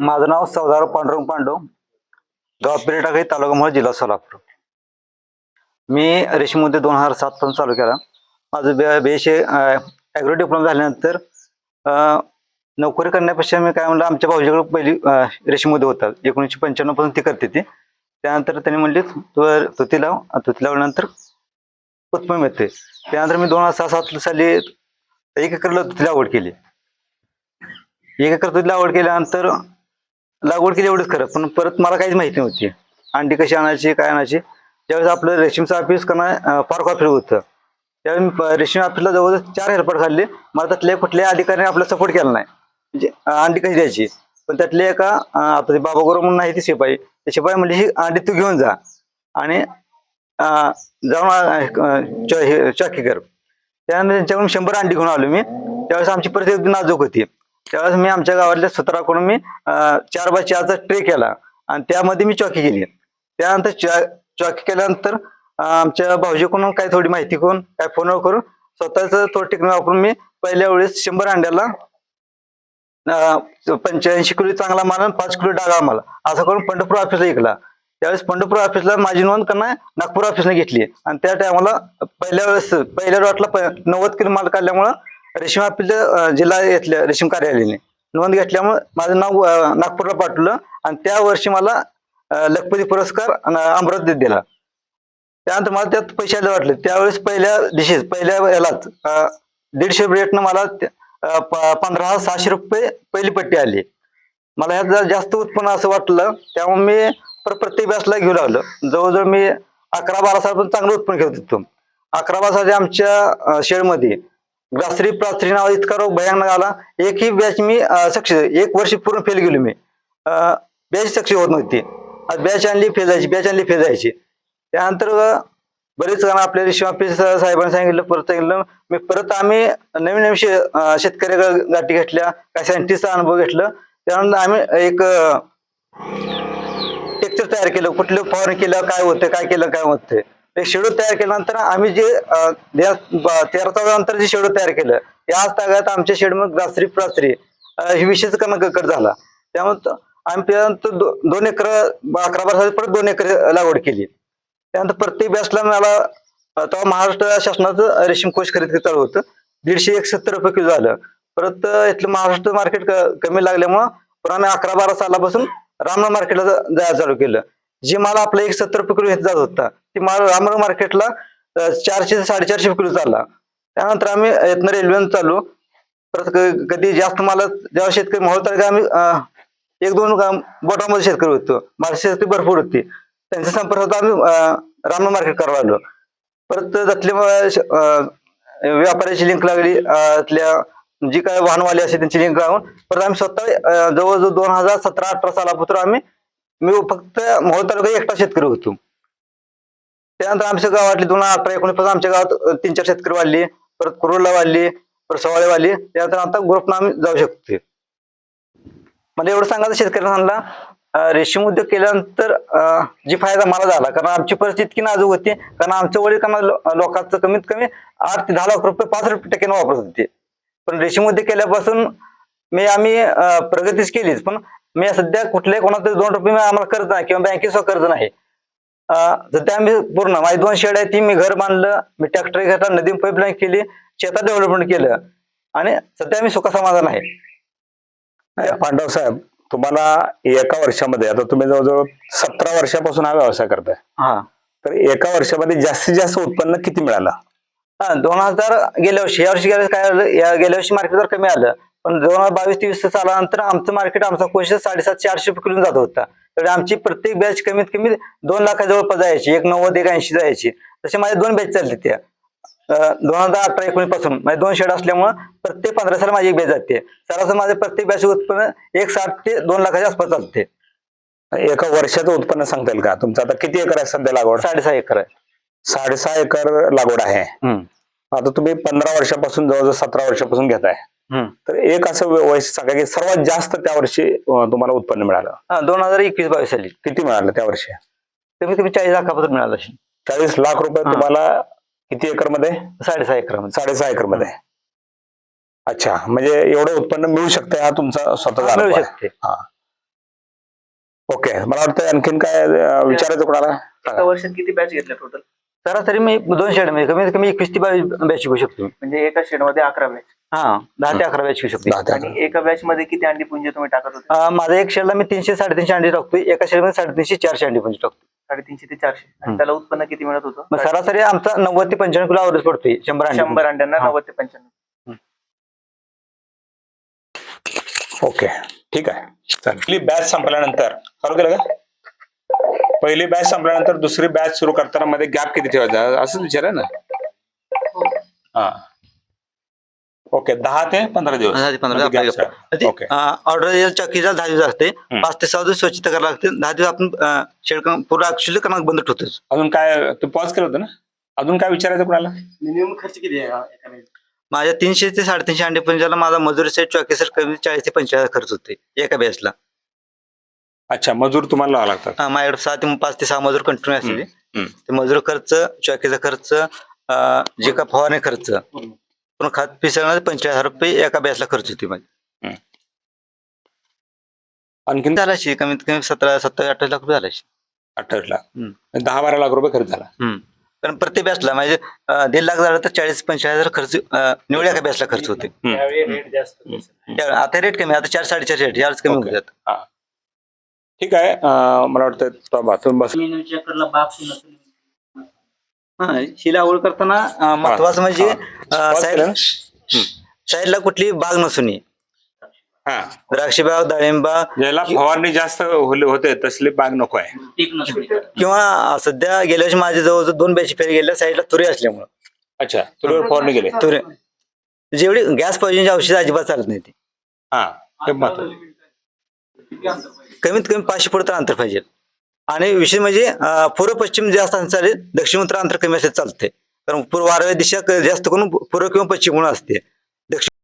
माझं नाव सौदार पांडुरंग पांडू. गाव पेरेटाकळी तालुका जिल्हा सोलापूर. मी रेशीमध्ये दोन हजार सात पासून चालू केला. माझं बे बेशे ॲग्रो डिप्लोमा झाल्यानंतर नोकरी करण्यापेक्षा मी काय म्हणलं आमच्या भाऊजीकडे पहिली रेशीमध्ये होता. एकोणीसशे पंच्याण्णवपासून ती करते ती. त्यानंतर त्यांनी म्हणली तू तुती लाव. तुती लावल्यानंतर उत्पन्न मिळते त्यानंतर मी दोन हजार सहा सात साली एक एकरला तुतीला आवड केली. एक एकर तुतीला आवड केल्यानंतर लागवड केली एवढंच खरं पण परत मला काहीच माहिती नव्हती. अंडी कशी आणायची काय आणायची? त्यावेळेस आपलं रेशीमचं ऑफिस करणं फार ऑफिस होतं. त्यावेळी मी रेशीम ऑफिसला जवळजवळ चार हेल्पर खाल्ले. मला त्यातल्या कुठल्याही अधिकाऱ्याने आपला सपोर्ट केला नाही. म्हणजे अंडी कशी द्यायची? पण त्यातले एका अं, आता ते बाबा गोरव म्हणून आहे ती शिपाई. ते शिपाई म्हणजे ही अंडी तू घेऊन जा. आणि जाऊन चॉकी कर. त्यानंतर त्यांच्याकडून शंभर अंडी घेऊन आलो मी. त्यावेळेस आमची परिस्थिती नाजूक होती. त्यावेळेस मी आमच्या गावातल्या सतराकडून मी चार बाय चारचा ट्रे केला. आणि त्यामध्ये मी चॉकी केली. त्यानंतर चा- चॉकी केल्यानंतर आमच्या भाऊजीकडून काही थोडी माहिती करून काय फोनवर करून स्वतःच थोडं टेक्निक वापरून मी पहिल्या वेळेस शंभर अंड्याला पंच्याऐंशी किलो चांगला माल आणि पाच किलो डागा माल असं करून पंढरपूर ऑफिसला ऐकला त्यावेळेस पंढरपूर ऑफिसला माझी नोंद करणं नागपूर ऑफिसने घेतली. आणि त्या टायमाला पहिल्या वेळेस पहिल्या रॉटला नव्वद किलो माल काढल्यामुळं रेशीम आपलं जिल्हा येथल्या रेशीम कार्यालयाने. नोंद घेतल्यामुळे माझं नाव नागपूरला पाठवलं आणि त्या वर्षी मला लखपती पुरस्कार अमृत अमरावतीत दिला. त्यानंतर मला त्यात पैसे आले वाटले. त्यावेळेस पहिल्या दिवशीच पहिल्या यालाच दीडशे रेटनं मला प- पंधरा हजार सहाशे रुपये पहिली पट्टी आली. मला ह्यात जास्त उत्पन्न असं वाटलं त्यामुळे मी पर- प्रत्येक बॅचला घेऊ लागलो. जवळजवळ मी अकरा बारा साल पण चांगलं उत्पन्न घेत होतो. अकरा बारा साली आमच्या शेळमध्ये घासरी ग्रासरी प्रासरी नाव इतका रोग भयानक आला. एकही बॅच मी सक्षी एक वर्ष पूर्ण फेल गेलो मी. बॅच सक्षी होत नव्हती. बॅच आणली फेल जायची बॅच आणली फेल जायची. त्यानंतर बरेच जण आपल्याला शिवापी साहेबांनी सांगितलं परत सांगितलं मी परत आम्ही नवीन नवीन शे- शेतकरी गाठी घेतल्या काही सायंटिस्टचा अनुभव घेतलं. त्यानंतर आम्ही एक टेक्चर तयार केलं कुठलं फवारणी केलं काय होतं काय केलं काय होतं ते शेड्यूल तयार केल्यानंतर आम्ही जे तेरा चौदा नंतर जे शेड्यूल तयार केलं याच तागात आमच्या शेडमध्ये ग्रासरी प्रासरी हे विशेष कमी कट झाला. त्यामुळे आम्ही त्यानंतर दो- दोन एकर अकरा बारा परत दोन एकर लागवड केली. त्यानंतर प्रत्येक बॅचला मला तेव्हा महाराष्ट्र शासनाचं रेशीम कोष खरेदी चालू होतं. दीडशे एकसत्तर रुपये किलो झालं. परत इथलं महाराष्ट्र मार्केट कमी लागल्यामुळं पण आम्ही अकरा बारा सालापासून रामना मार्केटला जायला चालू केलं. जे माल आपला एक सत्तर रुपये किलो जात होता ती माल रामर मार्केटला चारशे ते साडेचारशे रुपये किलो चालला त्यानंतर आम्ही इथनं रेल्वेनं चालू. परत कधी जास्त माल जेव्हा शेतकरी मोहोळ तर आम्ही एक दोन बोटामध्ये शेतकरी होतो. माझे शेतकरी भरपूर होती. त्यांचा संपर्क होता आम्ही रामर मार्केट करायला आलो. परत त्यातले व्यापाऱ्याची लिंक लागली. त्यातल्या जी काय वाहनवाले असे त्यांची लिंक लावून परत आम्ही स्वतः जवळजवळ दोन हजार सतरा अठरा सालापासून आम्ही मी फक्त मोहोळ तालुका एकटा शेतकरी होतो. त्यानंतर आमच्या वाटले दोन अठरा एकोणीस आमच्या गावात तीन चार शेतकरी वाढले परत कुरुडला वाढली परत सवाळे वाढली त्यानंतर आता ग्रुपनं आम्ही जाऊ शकतो मला एवढं सांगायचं शेतकऱ्यांना रेशीम उद्योग केल्यानंतर जी फायदा मला झाला कारण आमची परिस्थिती इतकी नाजूक होती कारण आमच्या वडील कमा लोकांचं कमीत कमी आठ ते दहा लाख रुपये पाच रुपये टक्क्याने वापरत होते. पण रेशीम उद्योग केल्यापासून मी आम्ही प्रगतीच केलीच पण मी सध्या कुठल्याही कोणाचं दोन रुपये मी आम्हाला कर्ज नाही किंवा बँकेचं कर्ज नाही. सध्या आम्ही पूर्ण माझी दोन शेड आहे ती मी घर बांधलं मी ट्रॅक्टर घेतला नदी पाईपलाईन केली शेतात डेव्हलपमेंट केलं आणि सध्या आम्ही सुखसमाधान आहे. पांडव साहेब तुम्हाला एका वर्षामध्ये आता तुम्ही जवळजवळ सतरा वर्षापासून हा व्यवसाय करताय. हा. तर एका वर्षामध्ये जास्तीत जास्त उत्पन्न किती मिळालं? हा दोन हजार गेल्या वर्षी या वर्षी गेल्या काय झालं या गेल्या वर्षी मार्केट जर कमी आलं. पण दोन हजार बावीस तेवीस सालानंतर आमचं मार्केट आमचा साडेसातशे आठशे रुपये किलो जात होता. तर आमची प्रत्येक बॅच कमीत कमी दोन लाखा जवळपास जायची एक नव्वद एक ऐंशी जायची. तसे माझ्या दोन बॅच चालते त्या दोन हजार अठरा एकोणीसपासून माझे दोन शेड असल्यामुळं प्रत्येक पंधरा साल माझी एक बॅच जाते. सरासरी माझे प्रत्येक बॅच उत्पन्न एक साठ ते दोन लाखाच्या आसपास चालते. एका वर्षाचं उत्पन्न सांगता येईल का? तुमचं आता किती एकर आहे सध्या लागवड? साडेसहा एकर आहे. साडेसहा एकर लागवड आहे. आता तुम्ही पंधरा वर्षापासून जवळजवळ सतरा वर्षापासून घेताय. तर एक असं वैशिष्ट्य सांगा की सर्वात जास्त त्या वर्षी तुम्हाला उत्पन्न मिळालं. दोन हजार एकवीस बावीस साली. किती मिळालं त्या वर्षी? कमीत कमी चाळीस लाखापासून मिळालं असेल. चाळीस लाख रुपये. तुम्हाला किती एकरमध्ये साडेसहा एकरामध्ये. साडेसहा एकरमध्ये अच्छा म्हणजे एवढं उत्पन्न मिळू शकतं हा तुमचा स्वतःचा मिळू. शकते. हा. ओके मला वाटतं आणखीन काय विचारायचं कोणाला. वर्षात किती बॅच घेतल्या टोटल सरासरी मी दोन शेडमध्ये कमीत कमी एकवीस ते बावीस बॅच शिकू शकतो मी. म्हणजे एका शेडमध्ये अकरा बॅच हा दहा ते अकरा बॅच शिकू शकतो दहा ते आणि एका बॅच मध्ये किती अंडी पुंजे तुम्ही टाकत होते? अं, माझा एक शेडला मी तीनशे साडेतीनशे अंडी टाकतोय एका शेडमध्ये साडेतीनशे चारशे अंडी पण टाकतो. साडेतीनशे ते चारशे. आणि हम्म. त्याला उत्पन्न किती मिळत होतं? मग सरासरी आमचा नव्वद ते पंच्याण्णव किलो आवरेज पडतोय शंभर अंडी शंभर अंड्यांना हा. नव्वद ते पंच्याण्णव. ओके. ठीक आहे. चालेल बॅच संपल्यानंतर. चालू केलं का? पहिली बॅच संपल्यानंतर दुसरी बॅच सुरू करताना मध्ये गॅप किती ठेवायचा? असंच विचार आहे ना? हा. ओके दहा ते पंधरा दिवस. दहा ते पंधरा मध्ये आपल्या gap ठेवा. ओके ऑर्डर चक्कीचा दहा दिवस असते. पाच ते सहा दिवस स्वच्छता करायला लागते. दहा दिवस आपण अं, शेड पूर्ण ऍक्च्युली क्रमांक बंद ठेवतोच. अजून काय तू पॉज केलं होतं ना? अजून काय विचारायचं कोणाला? मिनिमम खर्च किती आहे? माझ्या तीनशे ते साडेतीनशे अंडे पंजाला माझा मजुरी सेट चॉकी सर कमी चाळीस ते पंचेचाळीस खर्च होते एका बॅचला अच्छा मजूर तुम्हाला लावा लागतात. हा, माझ्याकडे सहा ते पाच ते सहा मजूर कंटिन्यू असते हम्म. ते मजूर खर्च चॉकीचा खर्च अं, जे का फवारणी खर्च. पण खात पिसळणार पंचेचाळीस हजार रुपये एका बॅचला खर्च होते माझी. आणखीन? झाला शे कमीत कमी सतरा सत्तर अठ्ठावीस लाख रुपये झाला शे. अठ्ठावीस लाख. दहा बारा लाख रुपये खर्च झाला. हम्म. कारण प्रत्येक बॅचला म्हणजे अं, दीड लाख झाला तर चाळीस पंचेचाळीस हजार खर्च अं, निवड एका बॅचला खर्च होते. आता रेट कमी आता चार साडेचार रेट याच कमी ओके. होतात हा. ठीक आहे. मला वाटतं बाथरूम बस शिला आवड करताना महत्वाचं म्हणजे? साईडला कुठली बाग नसून नये. हा. द्राक्षी बाग डाळिंब ज्याला फवारणी जास्त होले- होते तसली बाग नको आहे. किंवा सध्या गेल्या वर्षी माझे जवळजवळ दोन बॅची फेरी गेल्या साईडला तुरी असल्यामुळे. अच्छा तुला फवारणी गेले तुरी जेवढी गॅस पाहिजे औषध अजिबात चालत नाही ती. हा. कमीत कमी पाचशे फूट तर अंतर पाहिजे. आणि विशेष म्हणजे पूर्व पश्चिम जास्त चालेल दक्षिण उत्तर अंतर कमी असेल चालते कारण पूर्व वारव्या दिशा जास्त करून पूर्व किंवा पश्चिम म्हणून असते. दक्षिण